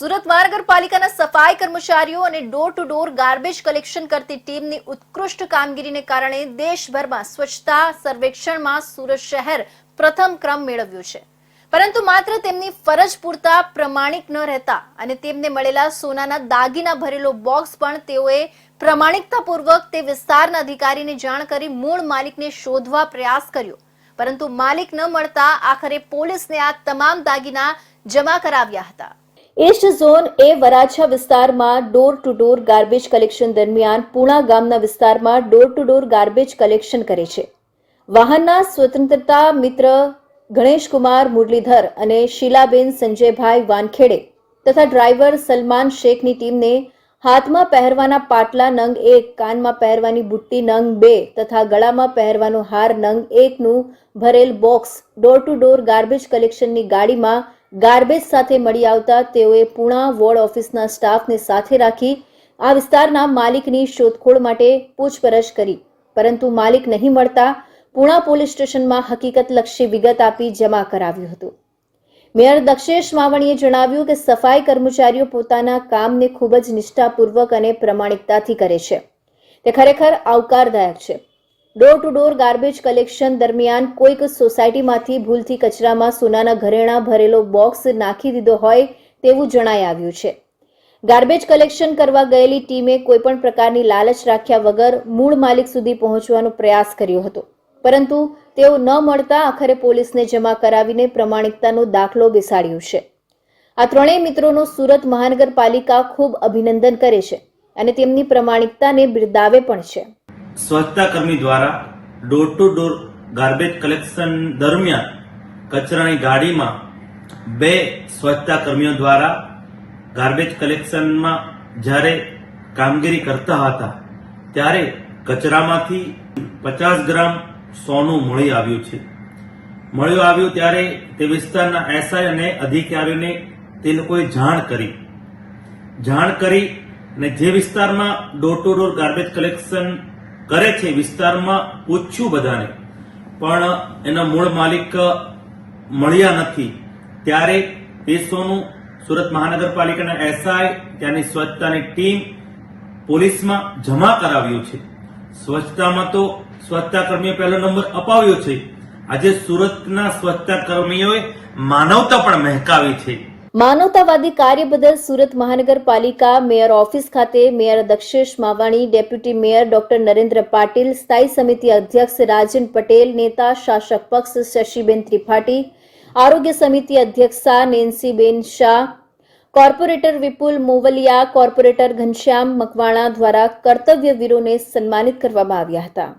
સુરત મહાનગરપાલિકાના સફાઈ કર્મચારીઓ અને door to door garbage collection કરતી ટીમની ઉત્કૃષ્ટ કામગીરીને કારણે દેશભરમાં સ્વચ્છતા સર્વેક્ષણમાં સુરત શહેર પ્રથમ ક્રમ મેળવ્યો છે. પરંતુ માત્ર તેમની ફરજ પૂરતા પ્રમાણિક ન રહેતા અને તેમને મળેલા સોનાના દાગીના ભરેલો બોક્સ પણ તેઓએ પ્રમાણિકતાપૂર્વક તે વિસ્તારના અધિકારીને જાણ કરી મૂળ માલિકને શોધવા પ્રયાસ કર્યો. પરંતુ માલિક ન મળતા આખરે પોલીસને આ તમામ દાગીના જમા કરાવ્યા હતા. ઈસ્ટ ઝોન એ વરાછા વિસ્તારમાં door to door garbage collection દરમિયાન પૂણા ગામના વિસ્તારમાં door to door garbage collection કરે છે. વાહનના સ્વતંત્રતા મિત્ર ગણેશકુમાર મુરલીધર અને શીલાબેન સંજયભાઈ વાનખેડે તથા ડ્રાઈવર સલમાન શેખની ટીમને હાથમાં પહેરવાના પાટલા નંગ એક, કાનમાં પહેરવાની બુટ્ટી નંગ બે તથા ગળામાં પહેરવાનો હાર નંગ એકનું ભરેલ box door to door garbage કલેક્શનની ગાડીમાં ગાર્બેજ સાથે મળી આવતા તેઓએ પુણા વોર્ડ ઓફિસના સ્ટાફને સાથે રાખી આ વિસ્તારના માલિકની શોધખોળ માટે પૂછપરછ કરી. પરંતુ માલિક નહીં મળતા પુણા પોલીસ સ્ટેશનમાં હકીકતલક્ષી વિગત આપી જમા કરાવ્યું હતું. મેયર દક્ષેશ માવણીએ જણાવ્યું કે સફાઈ કર્મચારીઓ પોતાના કામને ખૂબ જ નિષ્ઠાપૂર્વક અને પ્રમાણિકતાથી કરે છે. તે ખરેખર આવકારદાયક છે. Door to door garbage collection દરમિયાન કોઈક સોસાયટીમાંથી ભૂલથી કચરામાં સોનાના ઘરેણાં ભરેલો બોક્સ નાખી દીધો હોય તેવું જણાઈ આવ્યું છે. ગાર્બેજ કલેક્શન કરવા ગયેલી ટીમે કોઈપણ પ્રકારની લાલચ રાખ્યા વગર મૂળ માલિક સુધી પહોંચવાનો પ્રયાસ કર્યો હતો. પરંતુ તેઓ ન મળતા આખરે પોલીસને જમા કરાવીને પ્રમાણિકતાનો દાખલો બેસાડ્યો છે. આ ત્રણેય મિત્રોનો સુરત મહાનગરપાલિકા ખૂબ અભિનંદન કરે છે અને તેમની પ્રમાણિકતાને બિરદાવે પણ છે. સ્વચ્છતા કર્મી દ્વારા door to door garbage collection દરમિયાન કચરાની ગાડીમાં બે સ્વચ્છતા કર્મીઓ દ્વારા ગાર્બેજ કલેક્શનમાં જ્યારે કામગીરી કરતા હતા, ત્યારે કચરામાંથી પચાસ ગ્રામ સોનું મળી આવ્યું છે. મળ્યું આવ્યું ત્યારે તે વિસ્તારના એસઆઈ અને અધિકારીઓને તે લોકોએ જાણ કરી. જાણ કરી અને જે વિસ્તારમાં door to door garbage collection કરે છે વિસ્તારમાં પૂછ્યું બધાને. પણ એના મૂળ માલિક મળ્યા નથી. ત્યારે તે સોનું સુરત મહાનગરપાલિકાના એસઆઈ ત્યાંની સ્વચ્છતાની ટીમ પોલીસમાં જમા કરાવ્યું છે. સ્વચ્છતામાં તો સ્વચ્છતા કર્મીઓ પહેલો નંબર અપાવ્યો છે. આજે સુરતના સ્વચ્છતા કર્મીઓએ માનવતા પણ મહેકાવી છે. માનવતાવાદી કાર્ય બદલ સુરત મહાનગરપાલિકા મેયર ઓફિસ ખાતે mayor Dakshesh Mavani, deputy mayor doctor Narendra Patil, સ્થાયી સમિતિ અધ્યક્ષ રાજન પટેલ, નેતા શાસક પક્ષ શશીબેન ત્રિપાઠી, આરોગ્ય સમિતિ અધ્યક્ષા નેન્સીબેન શાહ, કોર્પોરેટર વિપુલ મોવલિયા, કોર્પોરેટર ઘનશ્યામ મકવાણા દ્વારા કર્તવ્યવીરોને સન્માનિત કરવામાં આવ્યા હતા.